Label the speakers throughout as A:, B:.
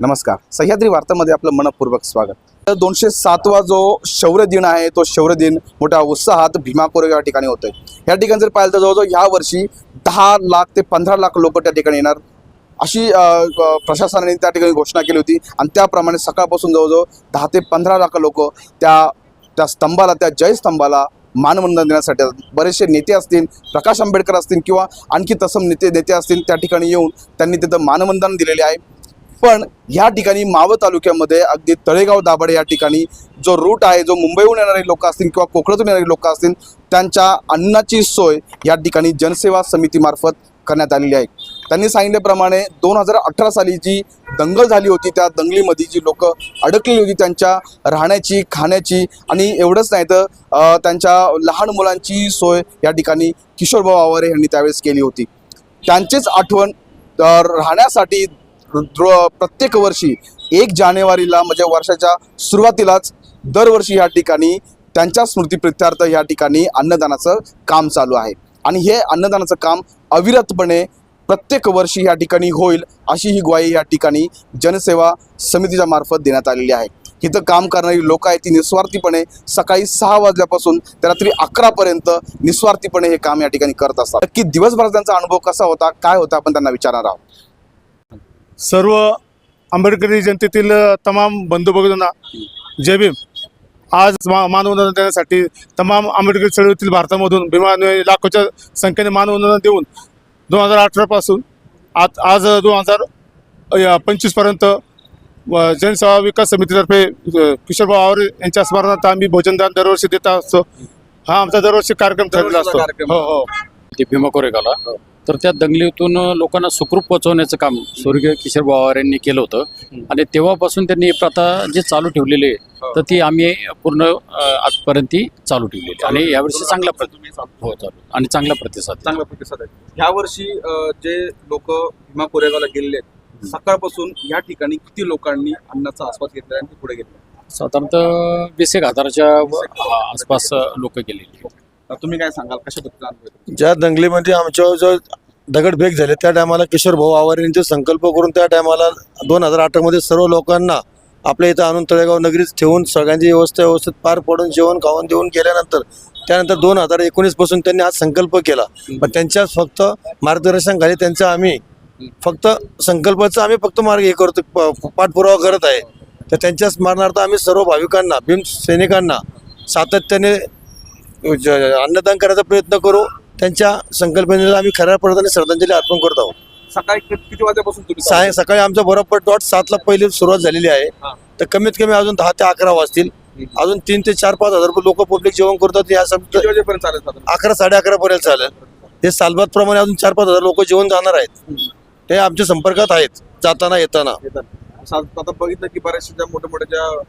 A: नमस्कार. सह्याद्री वार्तामध्ये आपलं मनपूर्वक स्वागत. दोनशे सातवा जो शौर्य दिन आहे तो शौर्य दिन मोठ्या उत्साहात भीमा कोरेगाव या ठिकाणी होतोय. या ठिकाणी जर पाहिलं तर जवळजवळ ह्या वर्षी दहा लाख ते पंधरा लाख लोक त्या ठिकाणी येणार. अशी प्रशासनाने त्या ठिकाणी घोषणा केली होती. आणि त्याप्रमाणे सकाळपासून जवळजवळ दहा ते पंधरा लाख लोक त्या त्या स्तंभाला त्या जयस्तंभाला मानवंदन देण्यासाठी बरेचसे नेते असतील प्रकाश आंबेडकर असतील किंवा आणखी तसं नेते नेते असतील त्या ठिकाणी येऊन त्यांनी तिथं मानवंदन दिलेले आहे. पण या ठिकाणी मावळ तालुक्यामध्ये अगदी तळेगाव दाभाडे या ठिकाणी जो रूट आहे जो मुंबईहून येणारे लोक असतील किंवा कोकणातून येणारे लोक असतील त्यांच्या अन्नाची सोय या ठिकाणी जनसेवा समितीमार्फत करण्यात आलेली आहे. त्यांनी सांगितल्याप्रमाणे दोन हजार अठरा साली जी दंगल झाली होती त्या दंगलीमध्ये जी लोक अडकलेली होती त्यांच्या राहण्याची खाण्याची आणि एवढंच नाही तर त्यांच्या लहान मुलांची सोय या ठिकाणी किशोरभाऊ आवारे यांनी त्यावेळेस केली होती. त्यांचीच आठवण राहण्यासाठी प्रत्येक वर्षी एक जानेवारीला म्हणजे वर्षाच्या सुरुवातीलाच दरवर्षी या ठिकाणी त्यांच्या स्मृतीप्रित्यार्थ या ठिकाणी अन्नदानाचं काम चालू आहे. आणि हे अन्नदानाचं काम अविरतपणे प्रत्येक वर्षी या ठिकाणी होईल अशी ही ग्वाही या ठिकाणी जनसेवा समितीच्या मार्फत देण्यात आलेली आहे. इथं काम करणारी लोक आहेत ती निस्वार्थीपणे सकाळी सहा वाजल्यापासून ते रात्री अकरापर्यंत निस्वार्थीपणे हे काम या ठिकाणी करत असतात. नक्की दिवसभरात त्यांचा अनुभव कसा होता काय होता आपण त्यांना विचारणार आहोत.
B: सर्व आंबेडकरी जनतेतील तमाम बंधू भगिनींना जय भीम. आज मा मानवंदना देण्यासाठी तमाम आंबेडकरी चळवळीतील भारतामधून भीमा लाखोच्या संख्येने मानवंदना देऊन दोन हजार अठरापासून आज आज दोन हजार पंचवीसपर्यंत जनसेवा विकास समितीतर्फे किशोरभाऊ आवरे यांच्या स्मरणार्थ आम्ही भोजनदान दरवर्षी देत असतो. हा आमचा दरवर्षी कार्यक्रम ठरलेला असतो. हो हो.
C: ते भीमा कोरेगावला. तर त्या दंगलीतून लोकांना सुखरूप पोहोचवण्याचं काम स्वर्गीय किशोर पवार यांनी केलं होतं. आणि तेव्हापासून त्यांनी ही प्रथा जी चालू ठेवलेली आहे तर ती आम्ही पूर्ण आजपर्यंत ती चालू ठेवलेली आणि यावर्षी चांगला हो चालू. आणि चांगला प्रतिसाद.
A: चांगला प्रतिसाद आहे. ह्या वर्षी अ, जे लोक भीमा कोरेगावला गेलेले आहेत सकाळपासून या ठिकाणी किती लोकांनी अन्नाचा आस्वाद घेतला आणि ते पुढे गेले
C: साधारणतः वीस एक हजाराच्या हा, आसपास लोक गेलेली.
A: तुम्ही काय सांगाल? कशा पद्धतीने?
D: ज्या दंगलीमध्ये आमच्या जो दगडफेक झाले त्या टायमाला किशोर भाऊ आवार यांचे संकल्प करून त्या टायमाला दोन हजार अठरामध्ये सर्व लोकांना आपल्या इथं आणून तळेगाव नगरीत ठेवून सगळ्यांची व्यवस्था व्यवस्थित पार पडून जेवण खावून देऊन गेल्यानंतर त्यानंतर दोन हजार एकोणीसपासून त्यांनी हा संकल्प केला. पण त्यांच्याच फक्त मार्गदर्शन खाली त्यांचं आम्ही फक्त संकल्पाचा आम्ही फक्त मार्ग हे करतो पाठपुरावा करत आहे. तर त्यांच्या स्मरणार्थ आम्ही सर्व भाविकांना भीम सैनिकांना सातत्याने अन्नदान करायचा प्रयत्न करू त्यांच्या संकल्पनेला आम्ही खऱ्या पद्धतीने श्रद्धांजली अर्पण करत आहोत.
A: सकाळी किती तुम्ही
D: साय सकाळी आमच्या बरोबर डॉट सातला पहिली सुरुवात झालेली आहे. तर कमीत कमी अजून दहा ते अकरा वाजतील. अजून तीन ते चार पाच हजार लोक पब्लिक जेवण करतात. या? अकरा साडे अकरा पर्यंत चालेल. हे सालबाद प्रमाणे अजून चार पाच हजार लोक जेवण जाणार आहेत. ते आमच्या संपर्कात आहेत जाताना येताना.
A: आता बघितलं की बऱ्याचशा मोठ्या मोठ्या ज्या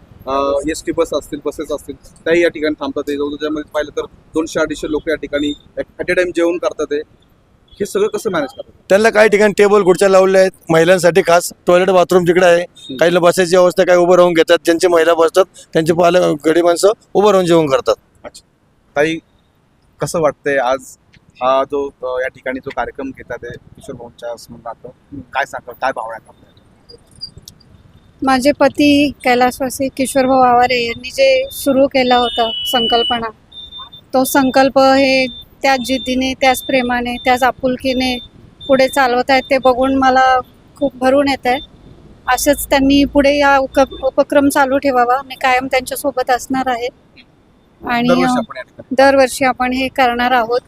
A: एस टी बस असतील बसेस असतील त्याही या ठिकाणी थांबतात. ज्यामध्ये पाहिलं तर दोनशे अडीचशे लोक या ठिकाणी ॲट ए टाइम जेवण करतात. हे सगळं कसं मॅनेज करतात?
D: त्यांना काही ठिकाणी टेबल खुर्च्या लावल्या आहेत महिलांसाठी खास. टॉयलेट बाथरूम तिकडे आहे काही बसायची अवस्था काही उभं राहून घेतात. ज्यांची महिला बसतात त्यांची पालक गडी माणसं उभं राहून जेवण करतात.
A: ताई कसं वाटतंय आज हा जो अ, या ठिकाणी जो कार्यक्रम घेतात किशोर भाऊंच्या स्मरणार्थ काय सांगा काय भावना
E: माझे पती कैलासवासी किशोरभाऊ आवारे यांनी जे सुरू केलं होतं संकल्पना तो संकल्प हे त्याच जिद्दीने त्याच प्रेमाने त्याच आपुलकीने पुढे चालवत आहेत ते बघून मला खूप भरून येत आहे. असंच त्यांनी पुढे या उक उपक्रम चालू ठेवावा. मी कायम त्यांच्यासोबत असणार आहे. आणि
A: दरवर्षी आपण
E: हे करणार आहोत.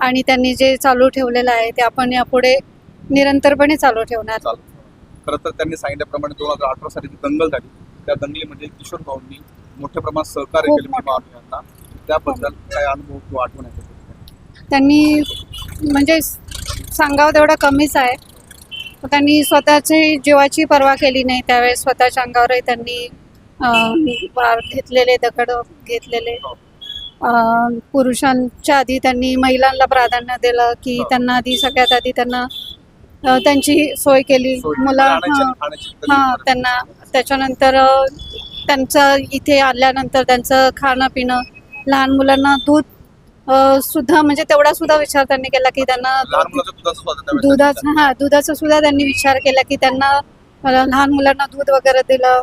E: आणि त्यांनी जे चालू ठेवलेलं आहे ते आपण यापुढे निरंतरपणे चालू ठेवणार.
A: चालू. खरं तर त्यांनी सांगितल्याप्रमाणे दोन हजार अठरा साली जी दंगल झाली त्या दंगलीमध्ये किशोर भाऊंनी मोठ्या प्रमाणात सहकार्य केले भीमा अभियानाला त्याबद्दल काय अनुभव किंवा आठवण आहे
E: त्यांनी म्हणजे सांगावं तेवढं कमीच आहे. त्यांनी स्वतःची जीवाची पर्वा केली नाही त्यावेळेस स्वतःच्या अंगावरही त्यांनी घेतलेले दगड घेतलेले. पुरुषांच्या आधी त्यांनी महिलांना प्राधान्य दिलं की त्यांना आधी सगळ्यात आधी त्यांना त्यांची सोय केली. मुला हां त्यांना त्याच्यानंतर त्यांचं इथे आल्यानंतर त्यांचं खाणं पिणं लहान मुलांना दूध सुद्धा म्हणजे तेवढा सुद्धा विचार त्यांनी केला की त्यांना
A: दुधाचं
E: हा दुधाचा सुद्धा त्यांनी विचार केला की त्यांना लहान मुलांना दूध वगैरे दिलं.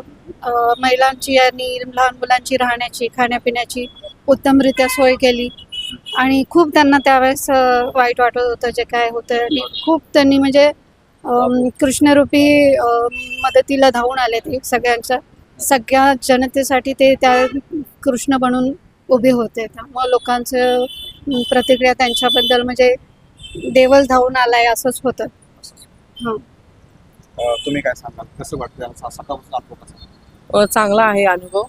E: महिलांची आणि लहान मुलांची राहण्याची खाण्यापिण्याची उत्तमरित्या सोय केली. आणि खूप त्यांना त्यावेळेस वाईट वाटत होतं जे काय होतं. आणि खूप त्यांनी म्हणजे कृष्णरूपी मदतीला धावून आले ते सगळ्यांच्या सगळ्या जनतेसाठी ते त्या कृष्ण बनून उभे होते. त्यामुळे लोकांचं प्रतिक्रिया त्यांच्याबद्दल म्हणजे देवल धावून आलाय असंच होतं. हां.
A: तुम्ही काय सांगाल? कसं वाटतं
F: चांगला आहे अनुभव.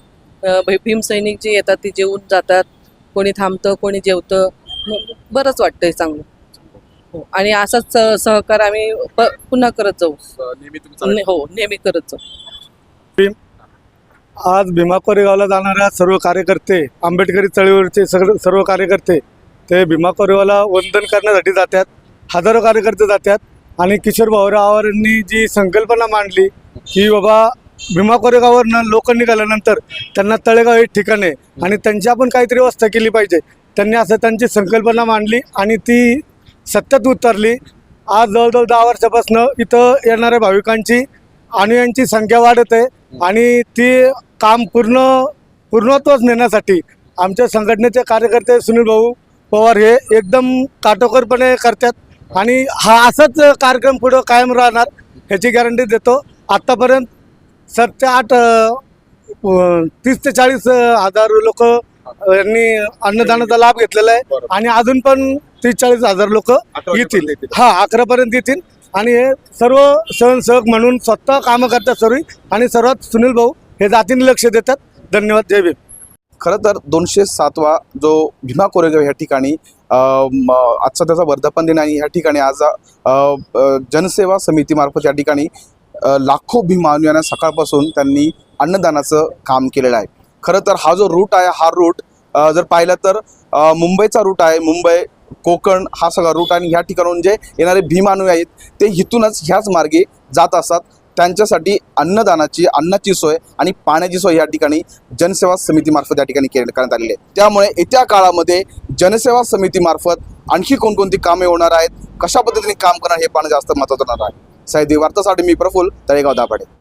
F: अ, भै- भीमसैनिक जे येतात ते जेवून जातात. कोणी थांबतं कोणी जेवतं. मग बरंच वाटतंय चांगलं. हो आणि असाच अ, सहकार आम्ही प- पुन्हा करत जाऊ.
A: नेहमी तुम्ही चालत
F: ने- हो नेहमी करत जाऊ.
B: आज भीमा कोरेगावला जाणाऱ्या सर्व कार्यकर्ते आंबेडकरी चळवळीचे सगळे सर्व कार्यकर्ते ते भीमा कोरेगावला वंदन करण्यासाठी जातात हजारो कार्यकर्ते जातात. आणि किशोर भाऊराव जी संकल्पना मांडली की बाबा भीमा कोरेगावरनं लोक निघाल्यानंतर त्यांना तळेगाव हे ठिकाण आहे. आणि त्यांची आपण काहीतरी व्यवस्था केली पाहिजे. त्यांनी असं त्यांची संकल्पना मांडली आणि ती सत्यात उतरली. आज जवळजवळ दहा वर्षापासून इथं येणाऱ्या भाविकांची अनुयांची संख्या वाढत आहे आणि ती काम पूर्ण पूर्णत्वच नेण्यासाठी आमच्या संघटनेचे कार्यकर्ते सुनील भाऊ पवार हे एकदम काटोकोरपणे करतात. आणि हा असाच कार्यक्रम पुढं कायम राहणार ह्याची गॅरंटी देतो. आत्तापर्यंत सात ते आठ तीस ते चाळीस हजार लोक यांनी अन्नदानाचा लाभ घेतलेला आहे. आणि अजून पण तीस चाळीस हजार लोक
A: अकरा
B: येतील. हा अकरापर्यंत येतील. आणि हे सर्व स्वयंसेवक म्हणून स्वतः कामं करतात सर्व आणि सर्वात सुनील भाऊ हे जातीने लक्ष देतात. धन्यवाद. जय भीम.
A: खरं तर दोनशे सातवा जो भीमा कोरेगाव ह्या ठिकाणी आजचा त्याचा वर्धापन दिन आणि ह्या ठिकाणी आज जनसेवा समितीमार्फत या ठिकाणी लाखो भीमानुयांना सकाळपासून त्यांनी अन्नदानाचं काम केलेलं आहे. खरं तर हा जो रूट आहे हा रूट जर पाहिलं तर मुंबईचा रूट आहे. मुंबई कोकण हा सगळा रूट आणि ह्या ठिकाणून जे येणारे भीमानू आहेत ते इथूनच ह्याच मार्गे जात असतात. त्यांच्यासाठी अन्नदानाची अन्नाची सोय आणि पाण्याची सोय या ठिकाणी जनसेवा समितीमार्फत या ठिकाणी केले करण्यात आलेली आहे. त्यामुळे येत्या काळामध्ये जनसेवा समितीमार्फत आणखी कोणकोणती कामे होणार आहेत कशा पद्धतीने काम करणार हे पाहणं जास्त महत्त्वाचं होणार आहे. साहेब वार्तासाठी मी प्रफुल तळेगाव दाभाडे.